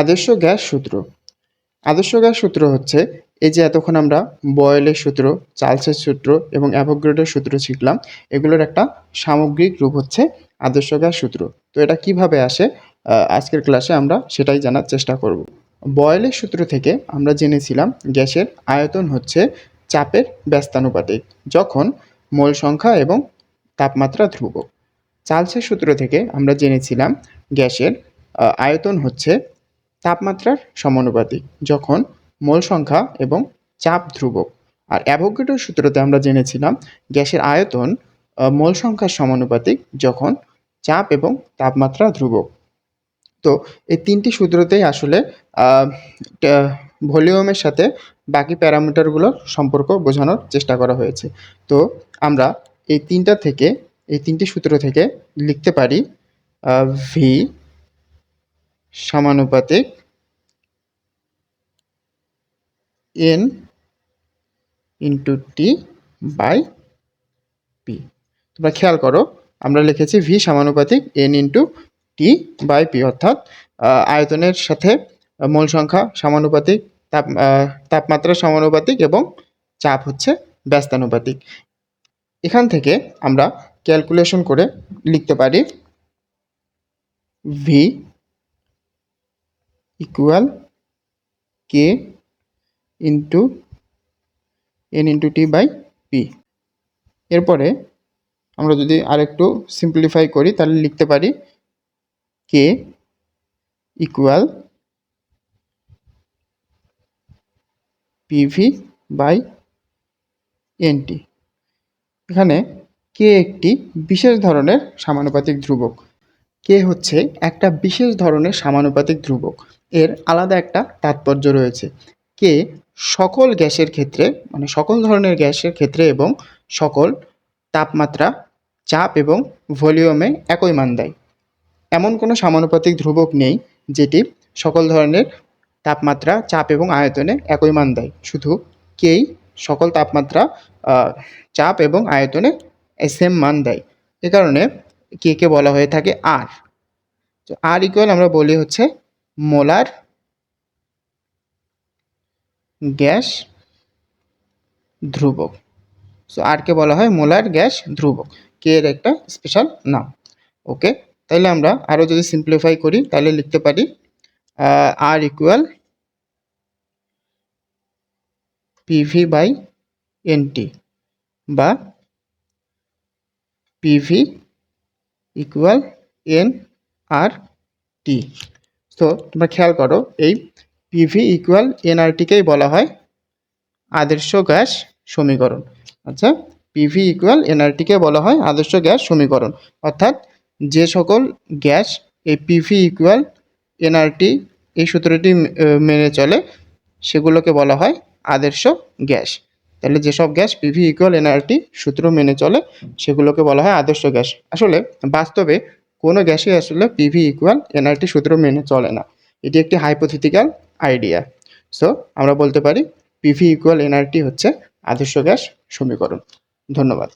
আদর্শ গ্যাস সূত্র। আদর্শ গ্যাস সূত্র হচ্ছে এই যে এতক্ষণ আমরা বয়েলের সূত্র, চার্লসের সূত্র এবং অ্যাভোগ্রেডের সূত্র শিখলাম, এগুলোর একটা সামগ্রিক রূপ হচ্ছে আদর্শ গ্যাস সূত্র। তো এটা কীভাবে আসে? আজকের ক্লাসে আমরা সেটাই জানার চেষ্টা করব। বয়েলের সূত্র থেকে আমরা জেনেছিলাম গ্যাসের আয়তন হচ্ছে চাপের ব্যস্তানুপাতিক যখন মোল সংখ্যা এবং তাপমাত্রা ধ্রুবক। চার্লসের সূত্র থেকে আমরা জেনেছিলাম গ্যাসের আয়তন হচ্ছে তাপমাত্রার সমানুপাতিক, যখন মোল সংখ্যা এবং চাপ ধ্রুবক। আর অ্যাভোগাড্রোর সূত্রতে আমরা জেনেছিলাম গ্যাসের আয়তন মোল সংখ্যার সমানুপাতিক, যখন চাপ এবং তাপমাত্রা ধ্রুবক। তো এই তিনটি সূত্রতেই আসলে ভলিউমের সাথে বাকি প্যারামিটারগুলোর সম্পর্ক বোঝানোর চেষ্টা করা হয়েছে। তো আমরা এই তিনটা থেকে, এই তিনটি সূত্র থেকে লিখতে পারি ভি সমানুপাতিক। N into T by P তোমরা খেয়াল করো, আমরা লিখেছি ভি সমানুপাতিক N into T by P অর্থাৎ আয়তনের সাথে মোল সংখ্যা সমানুপাতিক, তাপ তাপমাত্রা সমানুপাতিক এবং চাপ হচ্ছে ব্যস্তানুপাতিক। এখান থেকে আমরা ক্যালকুলেশন করে লিখতে পারি V equal K into N into T by P এরপরে আমরা যদি আরেকটু সিম্পলিফাই করি, তাহলে লিখতে পারি K equal PV by NT এখানে কে একটি বিশেষ ধরনের সমানুপাতিক ধ্রুবক। কে হচ্ছে একটা বিশেষ ধরনের সমানুপাতিক ধ্রুবক? এর আলাদা একটা তাৎপর্য রয়েছে। কে সকল গ্যাসের ক্ষেত্রে মানে সকল ধরনের গ্যাসের ক্ষেত্রে এবং সকল তাপমাত্রা, চাপ এবং ভলিউমে একই মান দেয়। এমন কোনো সমানুপাতিক ধ্রুবক নেই যেটি সকল ধরনের তাপমাত্রা, চাপ এবং আয়তনে একই মান দেয়। শুধু কেই সকল তাপমাত্রা চাপ এবং আয়তনে সেম মান দেয়। এ কারণে কে কে বলা হয়ে থাকে? আর। তো আর ইকুয়াল আমরা বলি হচ্ছে মোলার গ্যাস ধ্রুবক। সো আরকে বলা হয়? মোলার গ্যাস ধ্রুবক। কে এর একটা স্পেশাল নাম। ওকে তাহলে আমরা আরও যদি সিম্পলিফাই করি তাহলে লিখতে পারি R equal PV by NT বা PV equal N R T তো তোমরা খেয়াল করো, এই পিভি ইকুয়াল এনআরটিকেই বলা হয়? আদর্শ গ্যাস সমীকরণ। আচ্ছা পিভি ইকুয়াল এনআরটিকে বলা হয়? আদর্শ গ্যাস সমীকরণ। অর্থাৎ যে সকল গ্যাস এই পিভি ইকুয়াল এনআরটি এই সূত্রটি মেনে চলে, সেগুলোকে বলা হয় আদর্শ গ্যাস। তাহলে যেসব গ্যাস পিভি ইকুয়াল এনআরটি সূত্র মেনে চলে, সেগুলোকে বলা হয় আদর্শ গ্যাস। আসলে বাস্তবে কোনো গ্যাসই আসলে পিভি ইকুয়াল এনআরটি সূত্র মেনে চলে না। এটি একটি হাইপোথিটিক্যাল আইডিয়া সো আমরা বলতে পারি পিভি ইকুয়াল এনআরটি হচ্ছে আদর্শ গ্যাস সমীকরণ। ধন্যবাদ।